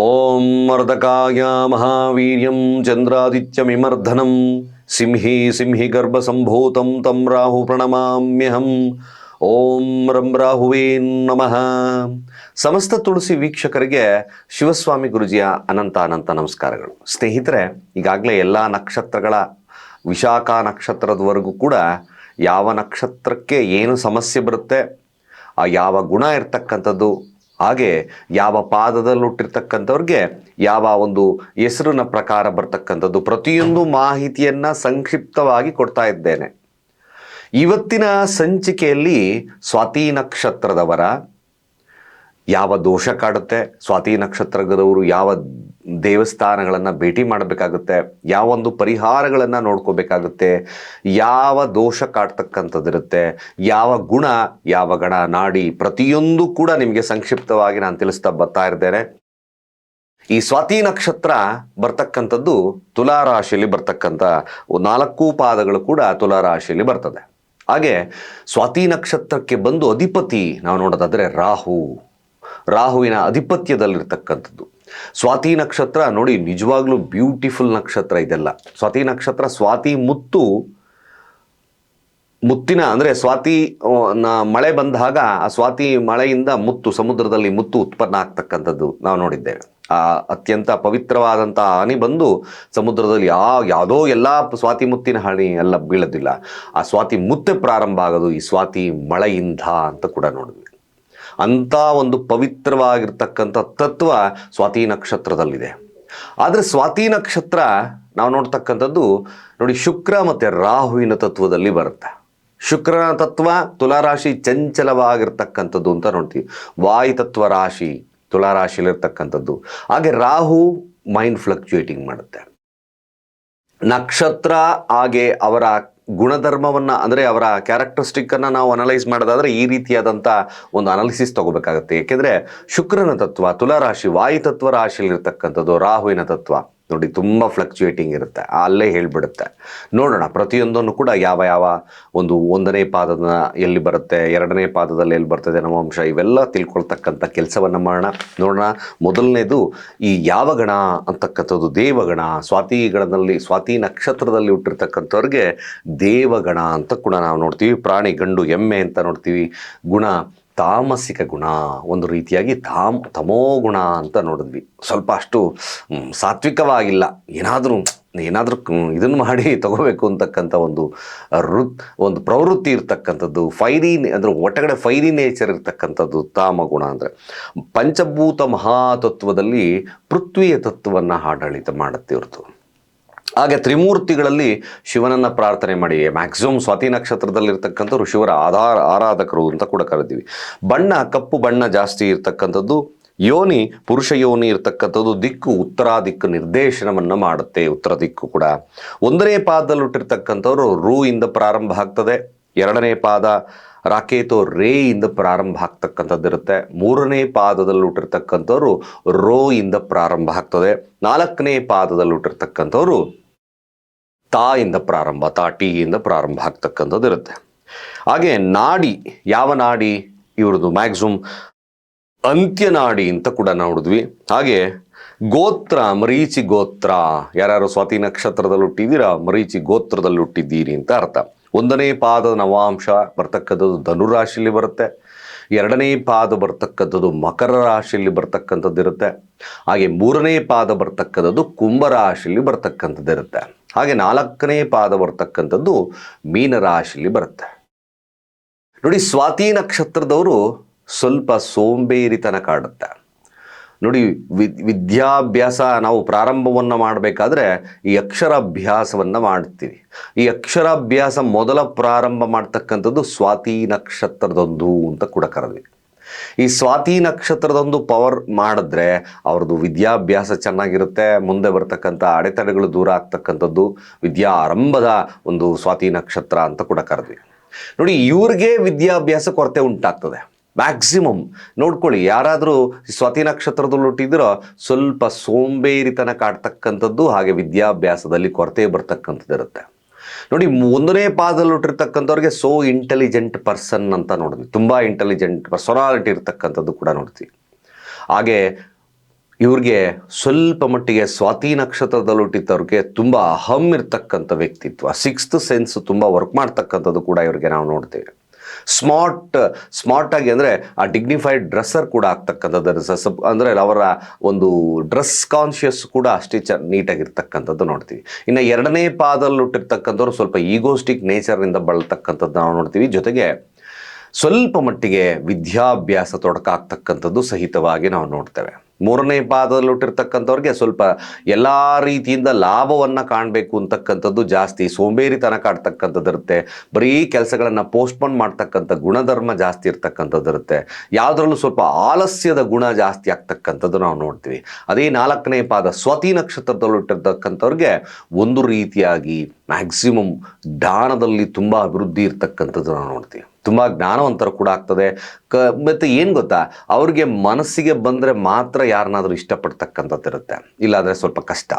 ಓಂ ಮರ್ದಕಾಯ ಮಹಾವೀರ್ಯಂ ಚಂದ್ರಾದಿತ್ಯಮಿಮರ್ಧನಂ ಸಿಂಹಿ ಸಿಂಹಿ ಗರ್ಭಸಂಭೂತಂ ತಂ ರಾಹು ಪ್ರಣಮಾಮ್ಯಹಂ. ಓಂ ರಂ ರಾಹುವೇ ನಮಃ. ಸಮಸ್ತ ತುಳಸಿ ವೀಕ್ಷಕರಿಗೆ ಶಿವಸ್ವಾಮಿ ಗುರುಜಿಯ ಅನಂತ ಅನಂತ ನಮಸ್ಕಾರಗಳು. ಸ್ನೇಹಿತರೆ, ಈಗಾಗಲೇ ಎಲ್ಲ ನಕ್ಷತ್ರಗಳ ವಿಶಾಖ ನಕ್ಷತ್ರದವರೆಗೂ ಕೂಡ ಯಾವ ನಕ್ಷತ್ರಕ್ಕೆ ಏನು ಸಮಸ್ಯೆ ಬರುತ್ತೆ ಯಾವ ಗುಣ ಇರ್ತಕ್ಕಂಥದ್ದು ಹಾಗೆ ಯಾವ ಪಾದದಲ್ಲಿ ಹುಟ್ಟಿರ್ತಕ್ಕಂಥವ್ರಿಗೆ ಯಾವ ಒಂದು ಹೆಸರಿನ ಪ್ರಕಾರ ಬರ್ತಕ್ಕಂಥದ್ದು ಪ್ರತಿಯೊಂದು ಮಾಹಿತಿಯನ್ನು ಸಂಕ್ಷಿಪ್ತವಾಗಿ ಕೊಡ್ತಾ ಇದ್ದೇನೆ. ಇವತ್ತಿನ ಸಂಚಿಕೆಯಲ್ಲಿ ಸ್ವಾತಿ ನಕ್ಷತ್ರದವರ ಯಾವ ದೋಷ ಕಾಡುತ್ತೆ, ಸ್ವಾತಿ ನಕ್ಷತ್ರದವರು ಯಾವ ದೇವಸ್ಥಾನಗಳನ್ನು ಭೇಟಿ ಮಾಡಬೇಕಾಗುತ್ತೆ, ಯಾವ ಒಂದು ಪರಿಹಾರಗಳನ್ನು ನೋಡ್ಕೋಬೇಕಾಗುತ್ತೆ, ಯಾವ ದೋಷ ಕಾಡ್ತಕ್ಕಂಥದ್ದಿರುತ್ತೆ, ಯಾವ ಗುಣ, ಯಾವ ಗಣ ನಾಡಿ ಪ್ರತಿಯೊಂದು ಕೂಡ ನಿಮಗೆ ಸಂಕ್ಷಿಪ್ತವಾಗಿ ನಾನು ತಿಳಿಸ್ತಾ ಬರ್ತಾ ಇರ್ತೇನೆ ಈ ಸ್ವಾತಿ ನಕ್ಷತ್ರ ಬರ್ತಕ್ಕಂಥದ್ದು ತುಲಾರಾಶಿಯಲ್ಲಿ ಬರ್ತಕ್ಕಂಥ ನಾಲ್ಕು ಪಾದಗಳು ಕೂಡ ತುಲಾರಾಶಿಯಲ್ಲಿ ಬರ್ತದೆ. ಹಾಗೆ ಸ್ವಾತಿ ನಕ್ಷತ್ರಕ್ಕೆ ಬಂದು ಅಧಿಪತಿ ನಾವು ನೋಡೋದಾದರೆ ರಾಹು. ರಾಹುವಿನ ಅಧಿಪತ್ಯದಲ್ಲಿರ್ತಕ್ಕಂಥದ್ದು. ಸ್ವಾತಿ ನಕ್ಷತ್ರ ನೋಡಿ ನಿಜವಾಗ್ಲೂ ಬ್ಯೂಟಿಫುಲ್ ನಕ್ಷತ್ರ ಇದೆಲ್ಲ. ಸ್ವಾತಿ ನಕ್ಷತ್ರ, ಸ್ವಾತಿ ಮುತ್ತು, ಮುತ್ತಿನ ಅಂದರೆ ಸ್ವಾತಿ ಮಳೆ ಬಂದಾಗ ಆ ಸ್ವಾತಿ ಮಳೆಯಿಂದ ಮುತ್ತು, ಸಮುದ್ರದಲ್ಲಿ ಮುತ್ತು ಉತ್ಪನ್ನ ಆಗ್ತಕ್ಕಂಥದ್ದು ನಾವು ನೋಡಿದ್ದೇವೆ. ಆ ಅತ್ಯಂತ ಪವಿತ್ರವಾದಂಥ ಹನಿ ಬಂದು ಸಮುದ್ರದಲ್ಲಿ ಯಾವ ಯಾವುದೋ ಎಲ್ಲ ಸ್ವಾತಿ ಮುತ್ತಿನ ಹನಿ ಎಲ್ಲ ಬೀಳೋದಿಲ್ಲ. ಆ ಸ್ವಾತಿ ಮುತ್ತೆ ಪ್ರಾರಂಭ ಆಗೋದು ಈ ಸ್ವಾತಿ ಮಳೆಯಿಂದ ಅಂತ ಕೂಡ ನೋಡಿದ್ವಿ. ಅಂಥ ಒಂದು ಪವಿತ್ರವಾಗಿರ್ತಕ್ಕಂಥ ತತ್ವ ಸ್ವಾತಿ ನಕ್ಷತ್ರದಲ್ಲಿದೆ. ಆದರೆ ಸ್ವಾತಿ ನಕ್ಷತ್ರ ನಾವು ನೋಡ್ತಕ್ಕಂಥದ್ದು ನೋಡಿ ಶುಕ್ರ ಮತ್ತು ರಾಹುವಿನ ತತ್ವದಲ್ಲಿ ಬರುತ್ತೆ. ಶುಕ್ರನ ತತ್ವ ತುಲಾರಾಶಿ ಚಂಚಲವಾಗಿರ್ತಕ್ಕಂಥದ್ದು ಅಂತ ನೋಡ್ತೀವಿ. ವಾಯು ತತ್ವ ರಾಶಿ ತುಲಾರಾಶಿಯಲ್ಲಿರ್ತಕ್ಕಂಥದ್ದು. ಹಾಗೆ ರಾಹು ಮೈಂಡ್ ಫ್ಲಕ್ಚುಯೇಟಿಂಗ್ ಮಾಡುತ್ತೆ. ನಕ್ಷತ್ರ ಹಾಗೆ ಅವರ ಗುಣಧರ್ಮವನ್ನು, ಅಂದರೆ ಅವರ ಕ್ಯಾರೆಕ್ಟರಿಸ್ಟಿಕ್ಕನ್ನು ನಾವು ಅನಲೈಸ್ ಮಾಡೋದಾದರೆ ಈ ರೀತಿಯಾದಂಥ ಒಂದು ಅನಾಲಿಸಿಸ್ ತಗೋಬೇಕಾಗುತ್ತೆ. ಏಕೆಂದರೆ ಶುಕ್ರನ ತತ್ವ, ತುಲಾರಾಶಿ, ವಾಯು ತತ್ವ ರಾಶಿಯಲ್ಲಿರ್ತಕ್ಕಂಥದ್ದು, ರಾಹುವಿನ ತತ್ವ. ನೋಡಿ, ತುಂಬ ಫ್ಲಕ್ಚುಯೇಟಿಂಗ್ ಇರುತ್ತೆ. ಅಲ್ಲೇ ಹೇಳಿಬಿಡುತ್ತೆ. ನೋಡೋಣ, ಪ್ರತಿಯೊಂದನ್ನು ಕೂಡ ಯಾವ ಯಾವ ಒಂದು ಒಂದನೇ ಪಾದದ ಎಲ್ಲಿ ಬರುತ್ತೆ, ಎರಡನೇ ಪಾದದಲ್ಲಿ ಎಲ್ಲಿ ಬರ್ತದೆ ನಮ್ಮ ಅಂಶ ಇವೆಲ್ಲ ತಿಳ್ಕೊಳ್ತಕ್ಕಂಥ ಕೆಲಸವನ್ನು ಮಾಡೋಣ. ನೋಡೋಣ, ಮೊದಲನೇದು ಈ ಯಾವ ಗಣ ಅಂತಕ್ಕಂಥದ್ದು ದೇವಗಣ. ಸ್ವಾತಿ ಗಣದಲ್ಲಿ, ಸ್ವಾತಿ ನಕ್ಷತ್ರದಲ್ಲಿ ಹುಟ್ಟಿರ್ತಕ್ಕಂಥವ್ರಿಗೆ ದೇವಗಣ ಅಂತ ಕೂಡ ನಾವು ನೋಡ್ತೀವಿ. ಪ್ರಾಣಿ, ಗಂಡು, ಎಮ್ಮೆ ಅಂತ ನೋಡ್ತೀವಿ. ಗುಣ ತಾಮಸಿಕ ಗುಣ, ಒಂದು ರೀತಿಯಾಗಿ ತಾಮ್, ತಮೋ ಗುಣ ಅಂತ ನೋಡಿದ್ವಿ. ಸ್ವಲ್ಪ ಅಷ್ಟು ಸಾತ್ವಿಕವಾಗಿಲ್ಲ. ಏನಾದರೂ ಏನಾದರೂ ಇದನ್ನು ಮಾಡಿ ತಗೋಬೇಕು ಅಂತಕ್ಕಂಥ ಒಂದು ಋತ್, ಒಂದು ಪ್ರವೃತ್ತಿ ಇರ್ತಕ್ಕಂಥದ್ದು ಫೈರಿ ಅಂದರೆ ಒಟ್ಟಗಡೆ ಫೈರಿ ನೇಚರ್ ಇರ್ತಕ್ಕಂಥದ್ದು ತಾಮ ಗುಣ ಅಂದರೆ, ಪಂಚಭೂತ ಮಹಾತತ್ವದಲ್ಲಿ ಪೃಥ್ವಿಯ ತತ್ವವನ್ನು ಆಡಳಿತ ಮಾಡುತ್ತೆ ಹಾಗೆ ತ್ರಿಮೂರ್ತಿಗಳಲ್ಲಿ ಶಿವನನ್ನ ಪ್ರಾರ್ಥನೆ ಮಾಡಿ. ಮ್ಯಾಕ್ಸಿಮಮ್ ಸ್ವಾತಿ ನಕ್ಷತ್ರದಲ್ಲಿರ್ತಕ್ಕಂಥವ್ರು ಶಿವರ ಆಧಾರ, ಆರಾಧಕರು ಅಂತ ಕೂಡ ಕರಿತೀವಿ ಬಣ್ಣ, ಕಪ್ಪು ಬಣ್ಣ ಜಾಸ್ತಿ ಇರ್ತಕ್ಕಂಥದ್ದು, ಯೋನಿ, ಪುರುಷ ಯೋನಿ ಇರ್ತಕ್ಕಂಥದ್ದು ದಿಕ್ಕು ಉತ್ತರ ದಿಕ್ಕು ನಿರ್ದೇಶನವನ್ನು ಮಾಡುತ್ತೆ, ಉತ್ತರ ದಿಕ್ಕು ಕೂಡ. ಒಂದನೇ ಪಾದದಲ್ಲಿ ಹುಟ್ಟಿರ್ತಕ್ಕಂಥವ್ರು ರೂ ಇಂದ ಪ್ರಾರಂಭ ಆಗ್ತದೆ, ಎರಡನೇ ಪಾದ ರಾಕೇತು ರೇ ಇಂದ ಪ್ರಾರಂಭ ಆಗ್ತಕ್ಕಂಥದ್ದು ಇರುತ್ತೆ ಮೂರನೇ ಪಾದದಲ್ಲಿ ಹುಟ್ಟಿರ್ತಕ್ಕಂಥವ್ರು ರೋ ಇಂದ ಪ್ರಾರಂಭ ಆಗ್ತದೆ, ನಾಲ್ಕನೇ ಪಾದದಲ್ಲಿ ಹುಟ್ಟಿರ್ತಕ್ಕಂಥವ್ರು ತಾ ಇಂದ ಪ್ರಾರಂಭ, ತಾ ಟಿ ಇಂದ ಪ್ರಾರಂಭ ಆಗ್ತಕ್ಕಂಥದ್ದು ಇರುತ್ತೆ. ಹಾಗೆ ನಾಡಿ, ಯಾವ ನಾಡಿ? ಇವ್ರದ್ದು ಮ್ಯಾಕ್ಸಿಮಮ್ ಅಂತ್ಯನಾಡಿ ಅಂತ ಕೂಡ ನೋಡಿದ್ವಿ. ಹಾಗೆ ಗೋತ್ರ, ಮರೀಚಿ ಗೋತ್ರ. ಯಾರ್ಯಾರು ಸ್ವಾತಿ ನಕ್ಷತ್ರದಲ್ಲಿ ಹುಟ್ಟಿದ್ದೀರಾ, ಮರೀಚಿ ಗೋತ್ರದಲ್ಲಿ ಹುಟ್ಟಿದ್ದೀರಿ ಅಂತ ಅರ್ಥ. ಒಂದನೇ ಪಾದ ನವಾಂಶ, ಬರ್ತಕ್ಕಂಥದ್ದು ಧನುರಾಶಿಯಲ್ಲಿ ಬರುತ್ತೆ. ಎರಡನೇ ಪಾದ ಬರ್ತಕ್ಕಂಥದ್ದು ಮಕರ ರಾಶಿಯಲ್ಲಿ ಬರ್ತಕ್ಕಂಥದ್ದು ಇರುತ್ತೆ. ಹಾಗೆ ಮೂರನೇ ಪಾದ ಬರ್ತಕ್ಕಂಥದ್ದು ಕುಂಭರಾಶಿಯಲ್ಲಿ ಬರ್ತಕ್ಕಂಥದ್ದು ಇರುತ್ತೆ. ಹಾಗೆ ನಾಲ್ಕನೇ ಪಾದ ಬರ್ತಕ್ಕಂಥದ್ದು ಮೀನರಾಶಿಲಿ ಬರುತ್ತೆ. ನೋಡಿ ಸ್ವಾತಿ ನಕ್ಷತ್ರದವರು ಸ್ವಲ್ಪ ಸೋಂಬೇರಿತನ ಕಾಡುತ್ತೆ. ನೋಡಿ ವಿದ್, ವಿದ್ಯಾಭ್ಯಾಸ ನಾವು ಪ್ರಾರಂಭವನ್ನು ಮಾಡಬೇಕಾದ್ರೆ ಈ ಅಕ್ಷರಾಭ್ಯಾಸವನ್ನು ಮಾಡ್ತೀವಿ. ಈ ಅಕ್ಷರಾಭ್ಯಾಸ ಮೊದಲ ಪ್ರಾರಂಭ ಮಾಡ್ತಕ್ಕಂಥದ್ದು ಸ್ವಾತಿ ನಕ್ಷತ್ರದೊಂದು ಅಂತ ಕೂಡ ಕರೆದ್ವಿ. ಈ ಸ್ವಾತಿ ನಕ್ಷತ್ರದೊಂದು ಪವರ್ ಮಾಡಿದ್ರೆ ಅವ್ರದ್ದು ವಿದ್ಯಾಭ್ಯಾಸ ಚೆನ್ನಾಗಿರುತ್ತೆ, ಮುಂದೆ ಬರ್ತಕ್ಕಂಥ ಅಡೆತಡೆಗಳು ದೂರ ಆಗ್ತಕ್ಕಂಥದ್ದು ವಿದ್ಯಾ ಆರಂಭದ ಒಂದು ಸ್ವಾತಿ ನಕ್ಷತ್ರ ಅಂತ ಕೂಡ ಕರೆದ್ವಿ. ನೋಡಿ, ಇವ್ರಿಗೆ ವಿದ್ಯಾಭ್ಯಾಸ ಕೊರತೆ ಉಂಟಾಗ್ತದೆ. ಮ್ಯಾಕ್ಸಿಮಮ್ ನೋಡ್ಕೊಳ್ಳಿ, ಯಾರಾದರೂ ಸ್ವಾತಿ ನಕ್ಷತ್ರದಲ್ಲಿ ಹುಟ್ಟಿದ್ರೋ ಸ್ವಲ್ಪ ಸೋಂಬೇರಿತನ ಕಾಡ್ತಕ್ಕಂಥದ್ದು ಹಾಗೆ ವಿದ್ಯಾಭ್ಯಾಸದಲ್ಲಿ ಕೊರತೆ ಬರ್ತಕ್ಕಂಥದ್ದು ಇರುತ್ತೆ ನೋಡಿ, ಒಂದನೇ ಪಾದದಲ್ಲಿ ಹುಟ್ಟಿರ್ತಕ್ಕಂಥವ್ರಿಗೆ ಸೋ ಇಂಟೆಲಿಜೆಂಟ್ ಪರ್ಸನ್ ಅಂತ ನೋಡಿದ್ವಿ. ತುಂಬ ಇಂಟೆಲಿಜೆಂಟ್ ಪರ್ಸನಾಲಿಟಿ ಇರ್ತಕ್ಕಂಥದ್ದು ಕೂಡ ನೋಡ್ತೀವಿ ಹಾಗೆ ಇವ್ರಿಗೆ ಸ್ವಲ್ಪ ಮಟ್ಟಿಗೆ ಸ್ವಾತಿ ನಕ್ಷತ್ರದಲ್ಲಿ ಹುಟ್ಟಿದ್ದವ್ರಿಗೆ ತುಂಬ ಅಹಂ ಇರ್ತಕ್ಕಂಥ ವ್ಯಕ್ತಿತ್ವ ಸಿಕ್ಸ್ತ್ ಸೆನ್ಸ್ ತುಂಬ ವರ್ಕ್ ಮಾಡ್ತಕ್ಕಂಥದ್ದು ಕೂಡ ಇವ್ರಿಗೆ ನಾವು ನೋಡ್ತೇವೆ. ಸ್ಮಾರ್ಟ್ ಸ್ಮಾರ್ಟ್ ಆಗಿ ಅಂದರೆ ಆ ಡಿಗ್ನಿಫೈಡ್ ಡ್ರೆಸ್ಸರ್ ಕೂಡ ಆಗ್ತಕ್ಕಂಥದ್ದು ಸಬ್ ಅಂದರೆ ಅವರ ಒಂದು ಡ್ರೆಸ್ ಕಾನ್ಷಿಯಸ್ ಕೂಡ ಅಷ್ಟೇ ಚ ನೀಟಾಗಿರ್ತಕ್ಕಂಥದ್ದು ನೋಡ್ತೀವಿ. ಇನ್ನು ಎರಡನೇ ಪಾದಲ್ಲಿ ಹುಟ್ಟಿರ್ತಕ್ಕಂಥವ್ರು ಸ್ವಲ್ಪ ಈಗೋಸ್ಟಿಕ್ ನೇಚರ್ನಿಂದ ಬಳತಕ್ಕಂಥದ್ದು ನಾವು ನೋಡ್ತೀವಿ. ಜೊತೆಗೆ ಸ್ವಲ್ಪ ಮಟ್ಟಿಗೆ ವಿದ್ಯಾಭ್ಯಾಸ ತೊಡಕಾಗ್ತಕ್ಕಂಥದ್ದು ಸಹಿತವಾಗಿ ನಾವು ನೋಡ್ತೇವೆ. ಮೂರನೇ ಪಾದದಲ್ಲಿಟ್ಟಿರ್ತಕ್ಕಂಥವ್ರಿಗೆ ಸ್ವಲ್ಪ ಎಲ್ಲ ರೀತಿಯಿಂದ ಲಾಭವನ್ನು ಕಾಣಬೇಕು ಅಂತಕ್ಕಂಥದ್ದು ಜಾಸ್ತಿ. ಸೋಂಬೇರಿತನ ಕಾಡ್ತಕ್ಕಂಥದ್ದು ಇರುತ್ತೆ ಬರೀ ಕೆಲಸಗಳನ್ನು ಪೋಸ್ಟ್ಪೋನ್ ಮಾಡ್ತಕ್ಕಂಥ ಗುಣಧರ್ಮ ಜಾಸ್ತಿ ಇರ್ತಕ್ಕಂಥದ್ದು ಇರುತ್ತೆ ಯಾವುದ್ರಲ್ಲೂ ಸ್ವಲ್ಪ ಆಲಸ್ಯದ ಗುಣ ಜಾಸ್ತಿ ಆಗ್ತಕ್ಕಂಥದ್ದು ನಾವು ನೋಡ್ತೀವಿ. ಅದೇ ನಾಲ್ಕನೇ ಪಾದ ಸ್ವತಿ ನಕ್ಷತ್ರದಲ್ಲಿ ಹುಟ್ಟಿರ್ತಕ್ಕಂಥವ್ರಿಗೆ ಒಂದು ರೀತಿಯಾಗಿ ಮ್ಯಾಕ್ಸಿಮಮ್ ದಾನದಲ್ಲಿ ತುಂಬ ಅಭಿವೃದ್ಧಿ ಇರ್ತಕ್ಕಂಥದ್ದು ನಾವು ನೋಡ್ತೀವಿ. ತುಂಬ ಜ್ಞಾನವಂತರು ಕೂಡ ಆಗ್ತದೆ. ಕ, ಮತ್ತು ಏನು ಗೊತ್ತಾ? ಅವ್ರಿಗೆ ಮನಸ್ಸಿಗೆ ಬಂದರೆ ಮಾತ್ರ ಯಾರನ್ನಾದರೂ ಇಷ್ಟಪಡ್ತಕ್ಕಂಥದ್ದು ಇರುತ್ತೆ ಇಲ್ಲಾಂದರೆ ಸ್ವಲ್ಪ ಕಷ್ಟ.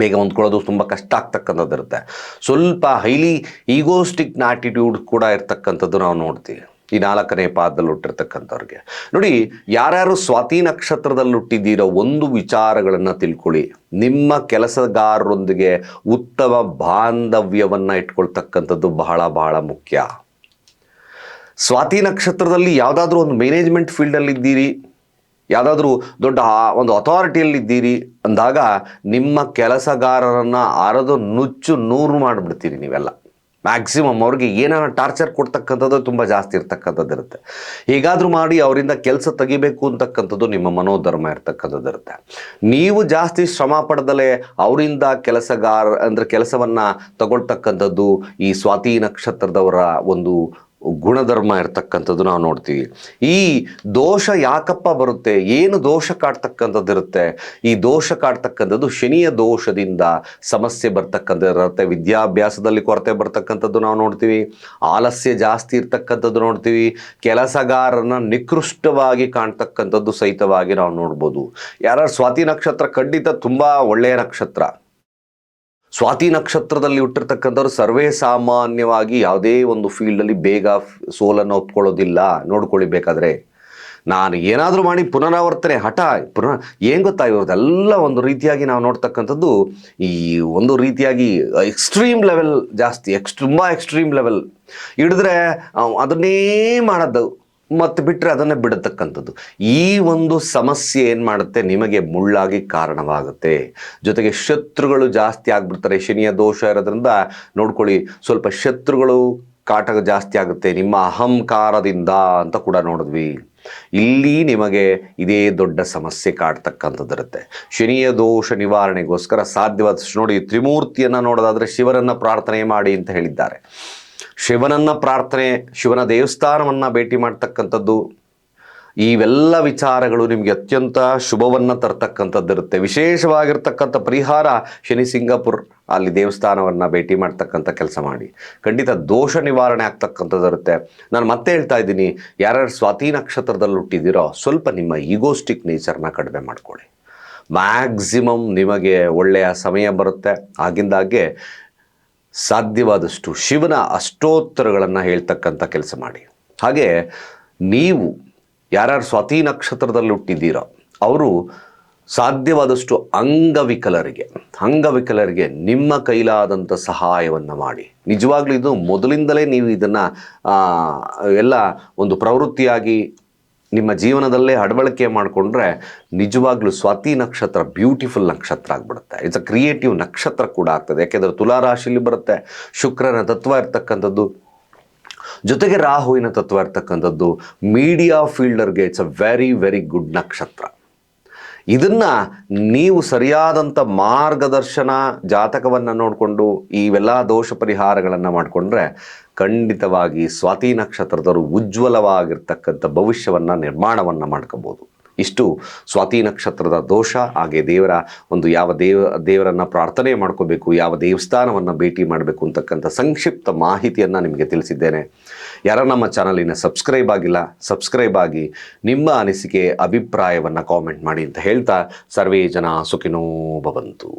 ಬೇಗ ಹೊಂದ್ಕೊಳ್ಳೋದು ತುಂಬ ಕಷ್ಟ ಆಗ್ತಕ್ಕಂಥದ್ದು ಇರುತ್ತೆ ಸ್ವಲ್ಪ ಹೈಲಿ ಈಗೋಸ್ಟಿಕ್ನ ಆಟಿಟ್ಯೂಡ್ ಕೂಡ ಇರ್ತಕ್ಕಂಥದ್ದು ನಾವು ನೋಡ್ತೀವಿ. ಈ ನಾಲ್ಕನೇ ಪಾದದಲ್ಲಿ ಹುಟ್ಟಿರ್ತಕ್ಕಂಥವ್ರಿಗೆ. ನೋಡಿ, ಯಾರ್ಯಾರು ಸ್ವಾತಿ ನಕ್ಷತ್ರದಲ್ಲಿ ಹುಟ್ಟಿದ್ದೀರೋ ಒಂದು ವಿಚಾರಗಳನ್ನು ತಿಳ್ಕೊಳ್ಳಿ. ನಿಮ್ಮ ಕೆಲಸಗಾರರೊಂದಿಗೆ ಉತ್ತಮ ಬಾಂಧವ್ಯವನ್ನು ಇಟ್ಕೊಳ್ತಕ್ಕಂಥದ್ದು ಬಹಳ ಬಹಳ ಮುಖ್ಯ. ಸ್ವಾತಿ ನಕ್ಷತ್ರದಲ್ಲಿ ಯಾವುದಾದ್ರೂ ಒಂದು ಮ್ಯಾನೇಜ್ಮೆಂಟ್ ಫೀಲ್ಡಲ್ಲಿ ಇದ್ದೀರಿ, ಯಾವುದಾದ್ರೂ ದೊಡ್ಡ ಒಂದು ಅಥಾರಿಟಿಯಲ್ಲಿದ್ದೀರಿ ಅಂದಾಗ ನಿಮ್ಮ ಕೆಲಸಗಾರರನ್ನು ಅರದು ನುಚ್ಚು ನೂರು ಮಾಡಿಬಿಡ್ತೀರಿ ನೀವೆಲ್ಲ. ಮ್ಯಾಕ್ಸಿಮಮ್ ಅವ್ರಿಗೆ ಏನಾರ ಟಾರ್ಚರ್ ಕೊಡ್ತಕ್ಕಂಥದ್ದು ತುಂಬ ಜಾಸ್ತಿ ಇರ್ತಕ್ಕಂಥದ್ದು ಇರುತ್ತೆ. ಹೀಗಾದರೂ ಮಾಡಿ ಅವರಿಂದ ಕೆಲಸ ತೆಗಿಬೇಕು ಅಂತಕ್ಕಂಥದ್ದು ನಿಮ್ಮ ಮನೋಧರ್ಮ ಇರ್ತಕ್ಕಂಥದ್ದು ಇರುತ್ತೆ. ನೀವು ಜಾಸ್ತಿ ಶ್ರಮ ಪಡೆದಲೇ ಅವರಿಂದ ಕೆಲಸಗಾರ ಅಂದರೆ ಕೆಲಸವನ್ನು ತಗೊಳ್ತಕ್ಕಂಥದ್ದು ಈ ಸ್ವಾತಿ ನಕ್ಷತ್ರದವರ ಒಂದು ಗುಣಧರ್ಮ ಇರ್ತಕ್ಕಂಥದ್ದು ನಾವು ನೋಡ್ತೀವಿ. ಈ ದೋಷ ಯಾಕಪ್ಪ ಬರುತ್ತೆ? ಏನು ದೋಷ ಕಾಡ್ತಕ್ಕಂಥದ್ದು ಇರುತ್ತೆ ಈ ದೋಷ ಕಾಡ್ತಕ್ಕಂಥದ್ದು ಶನಿಯ ದೋಷದಿಂದ ಸಮಸ್ಯೆ ಬರ್ತಕ್ಕಂಥದ್ದು ಇರುತ್ತೆ. ವಿದ್ಯಾಭ್ಯಾಸದಲ್ಲಿ ಕೊರತೆ ಬರ್ತಕ್ಕಂಥದ್ದು ನಾವು ನೋಡ್ತೀವಿ. ಆಲಸ್ಯ ಜಾಸ್ತಿ ಇರ್ತಕ್ಕಂಥದ್ದು ನೋಡ್ತೀವಿ. ಕೆಲಸಗಾರನ ನಿಕೃಷ್ಟವಾಗಿ ಕಾಣ್ತಕ್ಕಂಥದ್ದು ಸಹಿತವಾಗಿ ನಾವು ನೋಡ್ಬೋದು. ಯಾರು ಸ್ವಾತಿ ನಕ್ಷತ್ರ ಖಂಡಿತ ತುಂಬ ಒಳ್ಳೆಯ ನಕ್ಷತ್ರ. ಸ್ವಾತಿ ನಕ್ಷತ್ರದಲ್ಲಿ ಹುಟ್ಟಿರ್ತಕ್ಕಂಥವ್ರು ಸರ್ವೇ ಸಾಮಾನ್ಯವಾಗಿ ಯಾವುದೇ ಒಂದು ಫೀಲ್ಡಲ್ಲಿ ಬೇಗ ಸೋಲನ್ನು ಒಪ್ಕೊಳ್ಳೋದಿಲ್ಲ. ನೋಡ್ಕೊಳ್ಳಿ ಬೇಕಾದರೆ. ನಾನು ಏನಾದರೂ ಮಾಡಿ ಪುನರಾವರ್ತನೆ, ಹಠ, ಪುನಃ, ಏನು ಗೊತ್ತಾ ಇವ್ರದ್ದೆಲ್ಲ ಒಂದು ರೀತಿಯಾಗಿ ನಾವು ನೋಡ್ತಕ್ಕಂಥದ್ದು ಈ ಒಂದು ರೀತಿಯಾಗಿ ಎಕ್ಸ್ಟ್ರೀಮ್ ಲೆವೆಲ್ ಜಾಸ್ತಿ, ಎಕ್ಸ್, ತುಂಬ ಎಕ್ಸ್ಟ್ರೀಮ್ ಲೆವೆಲ್ ಹಿಡಿದ್ರೆ ಅದನ್ನೇ ಮಾಡೋದು ಮತ್ತೆ ಬಿಟ್ಟರೆ ಅದನ್ನು ಬಿಡತಕ್ಕಂಥದ್ದು. ಈ ಒಂದು ಸಮಸ್ಯೆ ಏನು ಮಾಡುತ್ತೆ ನಿಮಗೆ ಮುಳ್ಳಾಗಿ ಕಾರಣವಾಗುತ್ತೆ. ಜೊತೆಗೆ ಶತ್ರುಗಳು ಜಾಸ್ತಿ ಆಗ್ಬಿಡ್ತಾರೆ. ಶನಿಯ ದೋಷ ಇರೋದ್ರಿಂದ ನೋಡ್ಕೊಳ್ಳಿ, ಸ್ವಲ್ಪ ಶತ್ರುಗಳು ಕಾಟ ಜಾಸ್ತಿ ಆಗುತ್ತೆ. ನಿಮ್ಮ ಅಹಂಕಾರದಿಂದ ಅಂತ ಕೂಡ ನೋಡಿದ್ವಿ. ಇಲ್ಲಿ ನಿಮಗೆ ಇದೇ ದೊಡ್ಡ ಸಮಸ್ಯೆ ಕಾಡ್ತಕ್ಕಂಥದ್ದಿರುತ್ತೆ. ಶನಿಯ ದೋಷ ನಿವಾರಣೆಗೋಸ್ಕರ ಸಾಧ್ಯವಾದಷ್ಟು ನೋಡಿ ತ್ರಿಮೂರ್ತಿಯನ್ನು ನೋಡೋದಾದ್ರೆ ಶಿವರನ್ನು ಪ್ರಾರ್ಥನೆ ಮಾಡಿ ಅಂತ ಹೇಳಿದ್ದಾರೆ. ಶಿವನನ್ನ ಪ್ರಾರ್ಥನೆ, ಶಿವನ ದೇವಸ್ಥಾನವನ್ನು ಭೇಟಿ ಮಾಡ್ತಕ್ಕಂಥದ್ದು, ಇವೆಲ್ಲ ವಿಚಾರಗಳು ನಿಮಗೆ ಅತ್ಯಂತ ಶುಭವನ್ನು ತರ್ತಕ್ಕಂಥದ್ದಿರುತ್ತೆ. ವಿಶೇಷವಾಗಿರ್ತಕ್ಕಂಥ ಪರಿಹಾರ ಶನಿ ಸಿಂಗಾಪುರ್ ಅಲ್ಲಿ ದೇವಸ್ಥಾನವನ್ನು ಭೇಟಿ ಮಾಡ್ತಕ್ಕಂಥ ಕೆಲಸ ಮಾಡಿ. ಖಂಡಿತ ದೋಷ ನಿವಾರಣೆ ಆಗ್ತಕ್ಕಂಥದ್ದಿರುತ್ತೆ. ನಾನು ಮತ್ತೆ ಹೇಳ್ತಾ ಇದ್ದೀನಿ, ಯಾರ್ಯಾರು ಸ್ವಾತಿ ನಕ್ಷತ್ರದಲ್ಲಿ ಹುಟ್ಟಿದ್ದೀರೋ ಸ್ವಲ್ಪ ನಿಮ್ಮ ಈಗೋಸ್ಟಿಕ್ ನೇಚರ್ನ ಕಡಿಮೆ ಮಾಡಿಕೊಳ್ಳಿ. ಮ್ಯಾಕ್ಸಿಮಮ್ ನಿಮಗೆ ಒಳ್ಳೆಯ ಸಮಯ ಬರುತ್ತೆ. ಆಗಿಂದಾಗೆ ಸಾಧ್ಯವಾದಷ್ಟು ಶಿವನ ಅಷ್ಟೋತ್ತರಗಳನ್ನು ಹೇಳ್ತಕ್ಕಂಥ ಕೆಲಸ ಮಾಡಿ. ಹಾಗೆ ನೀವು ಯಾರ್ಯಾರು ಸ್ವಾತಿ ನಕ್ಷತ್ರದಲ್ಲಿ ಹುಟ್ಟಿದ್ದೀರೋ, ಅವರು ಸಾಧ್ಯವಾದಷ್ಟು ಅಂಗವಿಕಲರಿಗೆ ಅಂಗವಿಕಲರಿಗೆ ನಿಮ್ಮ ಕೈಲಾದಂಥ ಸಹಾಯವನ್ನು ಮಾಡಿ. ನಿಜವಾಗ್ಲೂ ಇದು ಮೊದಲಿಂದಲೇ ನೀವು ಇದನ್ನು ಎಲ್ಲ ಒಂದು ಪ್ರವೃತ್ತಿಯಾಗಿ ನಿಮ್ಮ ಜೀವನದಲ್ಲೇ ಅಡವಳಿಕೆ ಮಾಡಿಕೊಂಡ್ರೆ ನಿಜವಾಗ್ಲೂ ಸ್ವಾತಿ ನಕ್ಷತ್ರ ಬ್ಯೂಟಿಫುಲ್ ನಕ್ಷತ್ರ ಆಗಿಬಿಡುತ್ತೆ. ಇಟ್ಸ್ ಅ ಕ್ರಿಯೇಟಿವ್ ನಕ್ಷತ್ರ ಕೂಡ ಆಗ್ತದೆ. ಯಾಕೆಂದರೆ ತುಲಾ ರಾಶಿಯಲ್ಲಿ ಬರುತ್ತೆ, ಶುಕ್ರನ ತತ್ವ ಇರ್ತಕ್ಕಂಥದ್ದು. ಜೊತೆಗೆ ರಾಹುವಿನ ತತ್ವ ಇರ್ತಕ್ಕಂಥದ್ದು. Media ಫೀಲ್ಡರ್ಗೆ it's a very very good ನಕ್ಷತ್ರ. ಇದನ್ನ ನೀವು ಸರಿಯಾದಂಥ ಮಾರ್ಗದರ್ಶನ ಜಾತಕವನ್ನು ನೋಡಿಕೊಂಡು ಇವೆಲ್ಲ ದೋಷ ಪರಿಹಾರಗಳನ್ನು ಮಾಡಿಕೊಂಡ್ರೆ ಖಂಡಿತವಾಗಿ ಸ್ವಾತಿ ನಕ್ಷತ್ರದವರು ಉಜ್ವಲವಾಗಿರ್ತಕ್ಕಂಥ ಭವಿಷ್ಯವನ್ನು, ನಿರ್ಮಾಣವನ್ನು ಮಾಡ್ಕೋಬೋದು. ಇಷ್ಟು ಸ್ವಾತಿ ನಕ್ಷತ್ರದ ದೋಷ, ಹಾಗೆ ದೇವರ ಒಂದು ಯಾವ ದೇವ, ದೇವರನ್ನು ಪ್ರಾರ್ಥನೆ ಮಾಡ್ಕೋಬೇಕು, ಯಾವ ದೇವಸ್ಥಾನವನ್ನು ಭೇಟಿ ಮಾಡಬೇಕು ಅಂತಕ್ಕಂಥ ಸಂಕ್ಷಿಪ್ತ ಮಾಹಿತಿಯನ್ನು ನಿಮಗೆ ತಿಳಿಸಿದ್ದೇನೆ. ಯಾರ ನಮ್ಮ ಚಾನಲಿನ ಸಬ್ಸ್ಕ್ರೈಬ್ ಆಗಿಲ್ಲ ಸಬ್ಸ್ಕ್ರೈಬ್ ಆಗಿ ನಿಮ್ಮ ಅನಿಸಿಕೆ, ಅಭಿಪ್ರಾಯವನ್ನು ಕಾಮೆಂಟ್ ಮಾಡಿ ಅಂತ ಹೇಳ್ತಾ ಸರ್ವೇ ಜನ ಸುಖಿನೋ ಭವಂತು